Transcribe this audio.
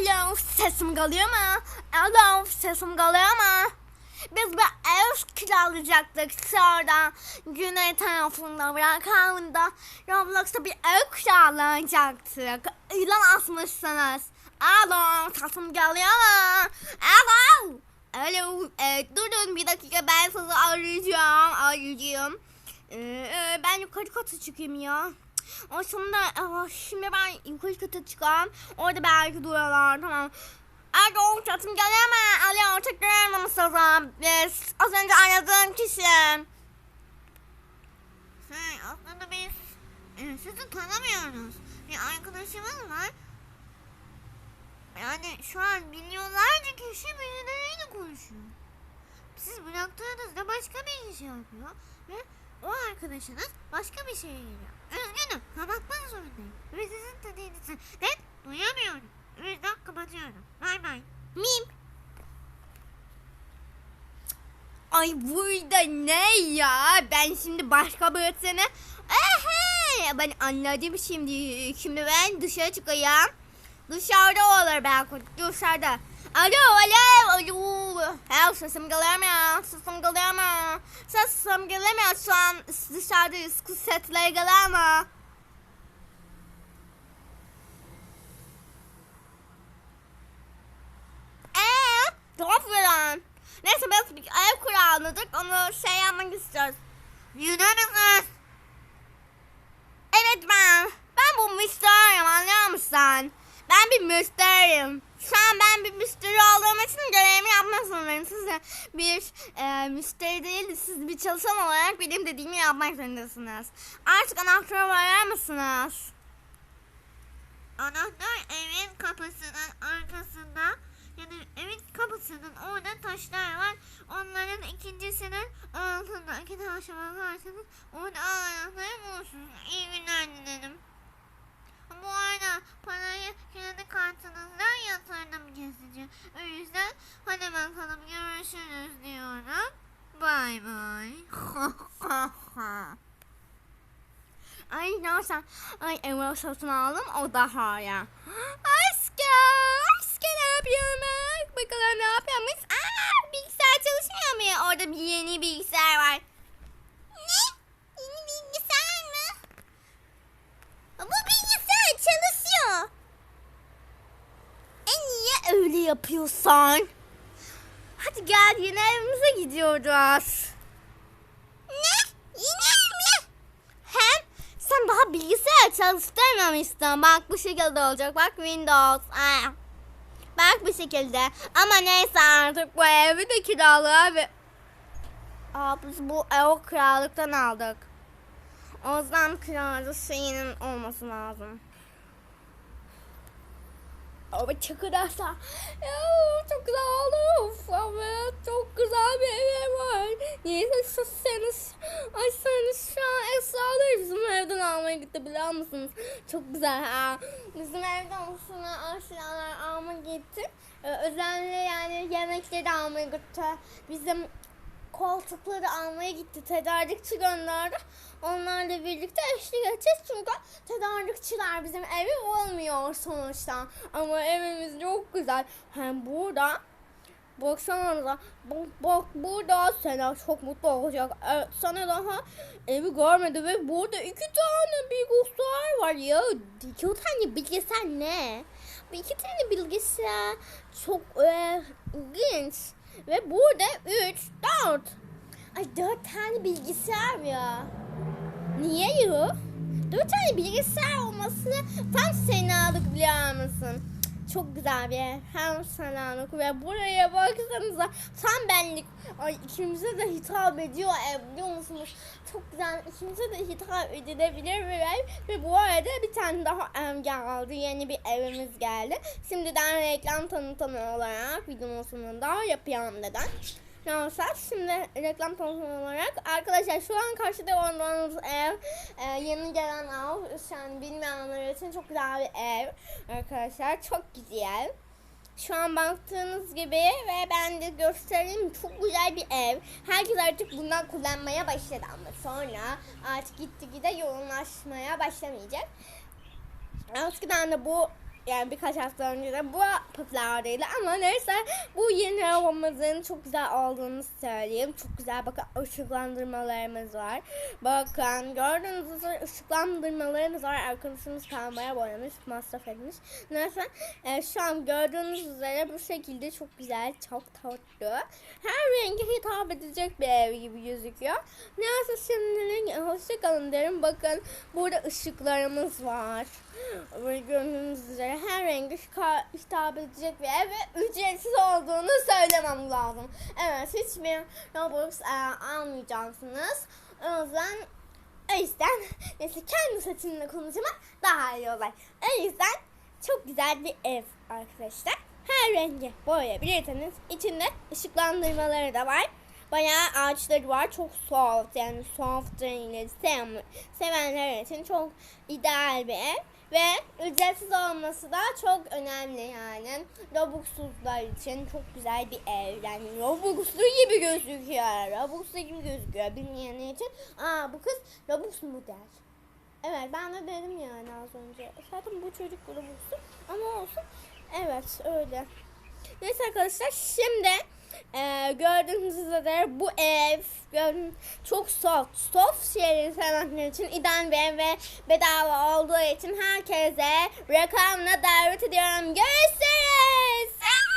Alo sesim geliyor mu? Alo sesim geliyor mu? Biz bir ev kiralayacaktık sonra güney tarafında bırakanda Roblox'ta bir ev kiralayacaktık. İlan asmışsınız. Alo sesim geliyor mu? Alo. Alo. E, durun bir dakika ben sizi arayacağım. Arayacağım. Ee, ben yukarı kata çıkayım ya. Aslında aa, şimdi ben yukarı kata çıkayım. Orada belki duyarlar tamam. Alo çatım mu? Alo tekrar mısınız? Biz az önce aradığım kişi. Şey aslında biz e, sizi tanımıyoruz. Bir arkadaşımız var. Yani şu an milyonlarca kişi birileriyle konuşuyor. Siz bıraktığınızda başka bir iş yapıyor ve o arkadaşınız başka bir şeye geliyor. Üzgünüm kapatmak zorundayım. Ve sizin dediğinizi net duyamıyorum. O yüzden kapatıyorum. Bay bay. Mim. Ay burada ne ya? Ben şimdi başka birisini... Ehe, ben anladım şimdi. Şimdi ben dışarı çıkayım. Dışarıda olur belki. Dışarıda. Alo, alo, alo. Ha, sesim geliyor mu? Sesim geliyor mu? Sesim geliyor mu? Şu an dışarıdayız. Geliyor mu? Eee? Tuhaf falan. Neyse biz bir ev kiraladık. Onu şey yapmak istiyoruz. Yunan'ınız. Evet ben. Ben bu müşteriyim anlıyor musun? Ben bir müşteriyim. Şu an ben bir müşteri olduğum için görevimi yapmak zorundayım. Siz de bir e, müşteri değil, siz bir çalışan olarak benim dediğimi yapmak zorundasınız. Artık anahtarı verir misiniz? Anahtar evin kapısının arkasında yani evin kapısının orada taşlar var. Onların ikincisinin altında iki taş bakarsanız orada anahtarı bulursunuz. İyi günler dilerim. Bu arada parayı kredi kartınızdan yatırdım kesici. O yüzden hadi bakalım görüşürüz diyorum. Bay bay. Neyse. Ay ev satın aldım o daha ya. Aşkım. Aşkım ne yapıyorsun? Bakalım ne yapıyormuş? Aa bilgisayar çalışmıyor mu? Orada bir yeni bilgisayar var. Ne? Yeni bilgisayar mı? Bu bilgisayar çalışıyor. E niye öyle yapıyorsun? Hadi gel yeni evimize gidiyoruz. Ne? Yine mi? Hem daha bilgisayar çalıştırmamışsın. Bak bu şekilde olacak. Bak Windows. Aa. Bak bu şekilde. Ama neyse artık bu evi de kiralığa ve... Aa, biz bu evi kiralıktan aldık. O yüzden kiracı şeyinin olması lazım. Ama güzel. Ya, çok güzel. Of, evet, çok güzel bir ev var. Neyse şu seniz, ay seniz şu an eşyaları bizim evden almaya gitti biliyor musunuz? Çok güzel ha. Bizim evden sonra eşyalar almaya gitti. Ee, özellikle yani yemekleri almaya gitti. Bizim koltukları almaya gitti. Tedarikçi gönderdi. Onlarla birlikte eşlik edeceğiz. Çünkü tedarikçiler bizim evi olmuyor sonuçta. Ama evimiz çok güzel. Hem burada Baksanıza bak, bak burada Sena çok mutlu olacak. Evet, sana daha evi görmedi ve burada iki tane bilgisayar var ya. İki tane bilgisayar ne? İki tane bilgisayar çok e, ilginç. Ve burada üç, dört. Ay dört tane bilgisayar ya. Niye yok? Dört tane bilgisayar olması tam senalık biliyor musun? Çok güzel bir ev. Hem senalık ve buraya baksanıza tam benlik. Ay ikimize de hitap ediyor ev biliyor musunuz? Çok güzel. İkimize de hitap edilebilir bir ev. Ve bu arada bir tane daha ev geldi. Yeni bir evimiz geldi. Şimdiden reklam tanıtımı olarak videonun sonunda yapıyorum neden? Neyse şimdi reklam tanıtımı olarak arkadaşlar şu an karşıda olduğunuz ev e, yeni gelen ev şu an bilmeyenler için çok güzel bir ev arkadaşlar çok güzel. Şu an baktığınız gibi ve ben de göstereyim çok güzel bir ev. Herkes artık bundan kullanmaya başladı ama sonra artık gitgide yoğunlaşmaya başlamayacak. Eskiden de bu yani birkaç hafta önce de bu popülerdeydi ama neyse bu yeni arabamızın çok güzel olduğunu söyleyeyim. Çok güzel bakın ışıklandırmalarımız var. Bakın gördüğünüz üzere ışıklandırmalarımız var. Arkadaşımız kalmaya boyamış, masraf etmiş. Neyse e, şu an gördüğünüz üzere bu şekilde çok güzel, çok tatlı. Her renge hitap edecek bir ev gibi gözüküyor. Neyse şimdilik hoşçakalın derim. Bakın burada ışıklarımız var. Gördüğünüz üzere her rengi hitap edecek bir ev ve ücretsiz olduğunu söylemem lazım. Evet hiçbir Robux e, almayacaksınız. O yüzden o yüzden neyse kendi saçımla konuşmak daha iyi olur. O yüzden çok güzel bir ev arkadaşlar. Her rengi boyayabilirsiniz. İçinde ışıklandırmaları da var. Bayağı ağaçları var. Çok soft yani soft renkleri sev- sevenler için çok ideal bir ev. Ve ücretsiz olması da çok önemli yani. Robux'suzlar için çok güzel bir ev. Yani Robux'lu gibi gözüküyor. Robux'lu gibi gözüküyor. Bilmeyenler için. Aa bu kız Robux mu der? Evet ben de dedim yani az önce. Zaten bu çocuk Robux'lu ama olsun. Evet öyle. Neyse arkadaşlar şimdi e, gördüğünüz üzere bu ev çok soft. Soft şeyleri sevenler için ideal bir ev ve bedava olduğu için herkese rakamla davet ediyorum. Görüşürüz.